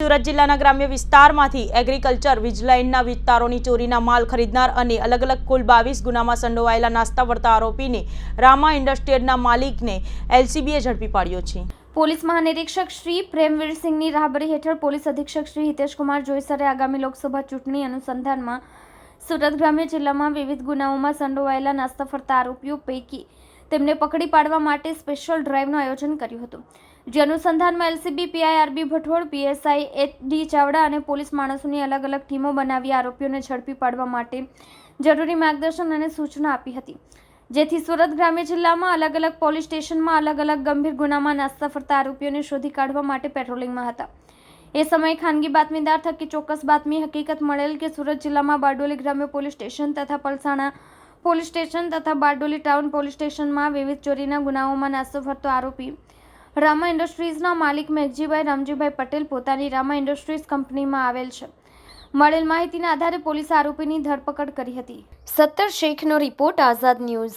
સુરત જિલ્લાના ગ્રામ્ય વિસ્તારમાંથી એગ્રીકલ્ચર વિજલાઇનના વિસ્તારોની ચોરીના માલ ખરીદનાર અને અલગ અલગ કુલ બાવીસ ગુનામાં સંડોવાયેલા નાસ્તા વળતા આરોપીને રામા ઇન્ડસ્ટ્રીઝના માલિકને એલસીબીએ ઝડપી પાડ્યો છે. પોલીસ મહાનિરીક્ષક શ્રી પ્રેમવીરસિંહની રાહબરી હેઠળ પોલીસ અધિક્ષક શ્રી હિતેશકુમાર જોઈસરે આગામી લોકસભા ચૂંટણી અનુસંધાનમાં સુરત ગ્રામ્ય જિલ્લામાં વિવિધ ગુનાઓમાં સંડોવાયેલા નાસ્તા ફરતા આરોપીઓ પૈકી તેમને પકડી પાડવા માટે સ્પેશિયલ ડ્રાઇવનું આયોજન કર્યું હતું. જે અનુસંધાનમાં LCB, PIRB Bhathol PSI H D Chavda અને પોલીસ માણસોની અલગ અલગ ટીમો બનાવી આરોપીઓને ઝડપી પાડવા માટે જરૂરી માર્ગદર્શન અને સૂચના આપી હતી. જેથી સુરત ગ્રામ્ય જિલ્લામાં અલગ અલગ પોલીસ સ્ટેશનમાં અલગ અલગ ગંભીર ગુનામાં નાસ્તા ફરતા આરોપીઓને શોધી કાઢવા માટે પેટ્રોલિંગમાં હતા. એ સમયે ખાનગી બાતમીદાર થકી ચોક્કસ બાતમી હકીકત મળેલ કે સુરત જિલ્લામાં બારડોલી ગ્રામ્ય પોલીસ સ્ટેશન તથા પલસાણા પોલીસ સ્ટેશન તથા બારડોલી ટાઉન પોલીસ સ્ટેશનમાં વિવિધ ચોરીના ગુનાઓમાં નાસ્તો ફરતો આરોપી રામા ઇન્ડસ્ટ્રીઝના માલિક મેઘજીભાઈ રામજીભાઈ પટેલ પોતાની રામા ઇન્ડસ્ટ્રીઝ કંપનીમાં આવેલ છે. મળેલ માહિતીના આધારે પોલીસે આરોપીની ધરપકડ કરી હતી. સત્તર શેખનો રિપોર્ટ આઝાદ ન્યૂઝ.